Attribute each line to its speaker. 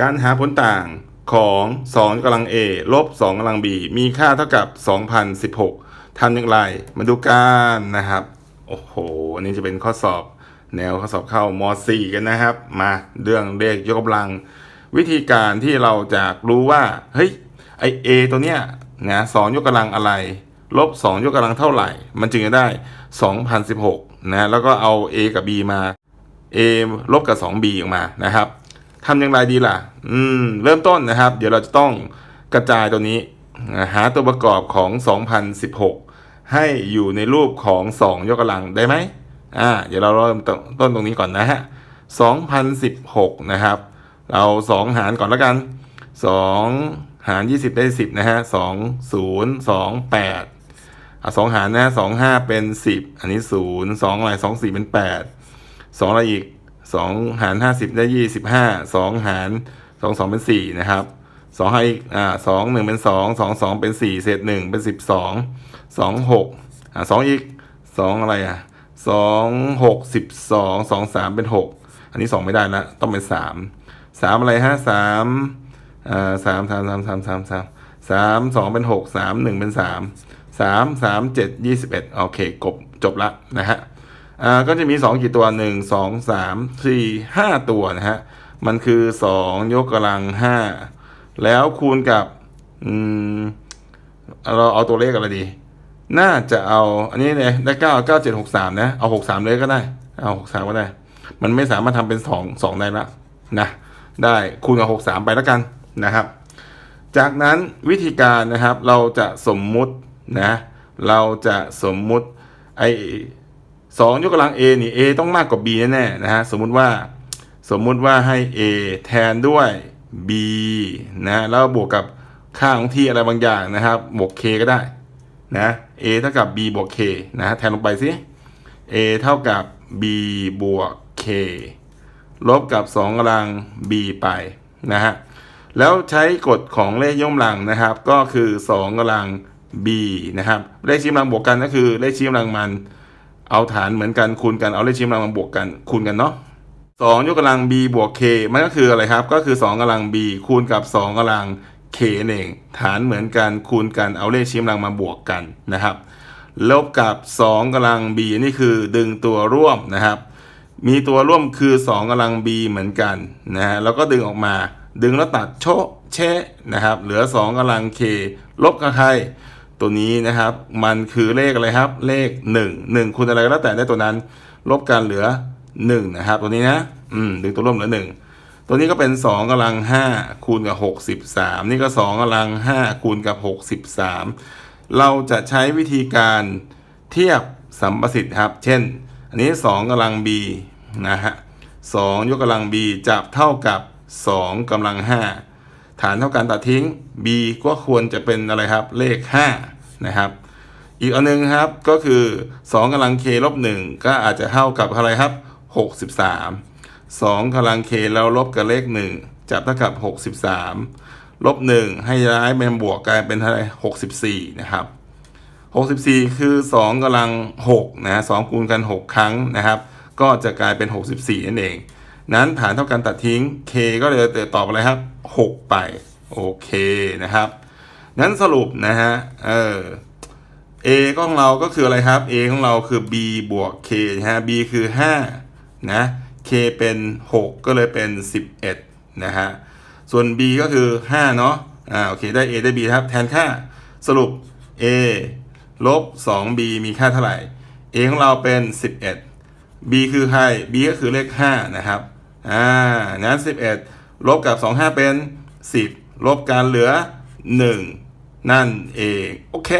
Speaker 1: การหาผลต่างของ 2กำลัง a ลบ2กำลัง b มีค่าเท่ากับ 2016ทำอย่างไร มาดูกันนะครับ โอ้โห อันนี้จะเป็นข้อสอบแนวข้อสอบเข้าม4กันนะครับ มาเรื่องเลขยกกำลัง วิธีการที่เราจะรู้ว่า เฮ้ย ไอ a ตัวเนี้ยนะสองยกกำลังอะไร ลบ 2 ยกกำลังเท่าไหร่ มันจึงจะได้ 2016นะ แล้วก็เอา a กับ b มา a ลบกับ 2b ออกมานะครับ ทำอย่างไรดีล่ะ อืม เริ่มต้นนะครับ เดี๋ยวเราจะต้องกระจายตัวนี้ หาตัวประกอบของ 2016 ให้อยู่ในรูปของ 2 ยกกำลังได้ไหมอ่า เดี๋ยวเราเริ่มต้นตรงนี้ก่อนนะฮะ 2016 นะครับ เรา 2 หารก่อนแล้วกัน 2 หาร 20 ได้ 10 นะฮะ 2 0 2 8อะ2หารนะ2 5 เป็น 10 อันนี้ 0 2อะไร2 4 เป็น 8 2อะไรอีก 2หาร50ได้25 2หาร2 2เป็น4นะครับ2ให้อีกอ่า2 1เป็น2 2 2เป็น4เศษ1เป็น12 2 6อ่า2อีก2อะไรอะ2 6 12 2 3เป็น6อันนี้2ไม่ได้ละต้องเป็น3 3อะไรฮะ3อ่า3 3 3 3 3 3 3 2เป็น6 3 1เป็น3 3 3 7 21โอเคกบจบละนะฮะ อ่าก็จะมี 2 กี่ตัว 1 2 3 4 5 ตัวนะฮะ มันคือ 2 ยกกำลัง 5 แล้วคูณกับอืมเราเอาตัวเลขอะไรดี น่าจะเอา อันนี้เนี่ยได้เก้าเก้าเจ็ดหกสามนะ เอาหกสามเลยก็ได้ เอาหกสามก็ได้ มันไม่สามารถทำเป็นสองสองได้ละนะ ได้คูณกับหกสามไปแล้วกันนะครับ จากนั้นวิธีการนะครับเราจะสมมุตินะ เราจะสมมุติไอ สองยกกำลัง a นี่ a ต้องมากกว่า b แน่ๆนะฮะสมมุติว่าสมมุติว่าให้ a แทนด้วย b นะแล้วบวกกับค่าของที่อะไรบางอย่างนะครับบวก k ก็ได้นะ a เท่ากับ b บวก k นะแทนลงไปสิ a เท่ากับ b บวก k ลบกับ 2กำลัง b ไปนะฮะแล้วใช้กฎของเลขย่อมหลังนะครับ ก็คือ 2กำลัง b นะครับ เลขชี้กำลังบวกกันก็คือเลขชี้กำลังมัน เอาฐานเหมือนกันคูณกันเอาเลขชี้กำลังมาบวกกันคูณกันเนาะสองยกกำลัง b บวก k มันก็คืออะไรครับ ก็คือ 2กำลัง b คูณกับ 2กำลัง k เองฐานเหมือนกันคูณกันเอาเลขชี้กำลังมาบวกกันนะครับ ลบกับ 2กำลัง b นี่คือดึงตัวร่วมนะครับ มีตัวร่วมคือ 2กำลัง b เหมือนกันนะฮะแล้วก็ดึงออกมา ดึงแล้วตัดโชะเชะนะครับ เหลือ 2กำลัง k ลบกับใคร ตัวนี้นะครับ มันคือเลขอะไรครับ เลข 1 1คูณอะไรก็แล้วแต่ได้ตัวนั้น ลบกันเหลือ 1 นะครับ ตัวนี้นะ อืมดึงตัวร่วมเหลือ 1 ตัวนี้ก็เป็น 2กำลัง 5 คูณกับ 63 นี่ก็ 2กำลัง 5 คูณกับ 63 เราจะใช้วิธีการเทียบสัมประสิทธิ์ครับ เช่น อันนี้ 2กำลัง b นะฮะ2ยกกำลัง b จะเท่ากับ 2กำลัง 5 ฐานเท่ากันตัดทิ้ง b ก็ควรจะเป็นอะไรครับ เลข 5 นะครับ อีกอันหนึงครับก็คือ 2กำลัง k ลบ1ก็อาจจะเท่ากับอะไรครับ 63 2กำลัง k แล้วลบกับเลข 1 จับเท่ากับ 63 ลบ 1 ให้ย้ายเป็นบวกกลายเป็นเท่าไร64 นะครับ 64 คือ 2กำลัง6นะ2คูณกัน 6 ครั้งนะครับ ก็จะกลายเป็น 64 นั่นเอง นั้นฐานเท่ากันตัดทิ้ง k ก็เลยตอบอะไรครับ 6 ไป โอเคนะครับ นั้นสรุปนะฮะเออ a ของเราก็คืออะไรครับ a ของเราคือ b บวก k นะฮะ b คือ 5 นะ k เป็น 6 ก็เลยเป็น 11 นะฮะ ส่วน b ก็คือ 5 เนาะอ่าโอเค ได้ a ได้ b ครับ แทนค่า สรุป a ลบ 2b มีค่าเท่าไหร่ a ของเราเป็น 11 b คือใคร b ก็คือเลข 5 นะครับ อ่านั้น11 ลบกับ 25 เป็น 10 ลบกันเหลือ 1 นั่นเอง โอเค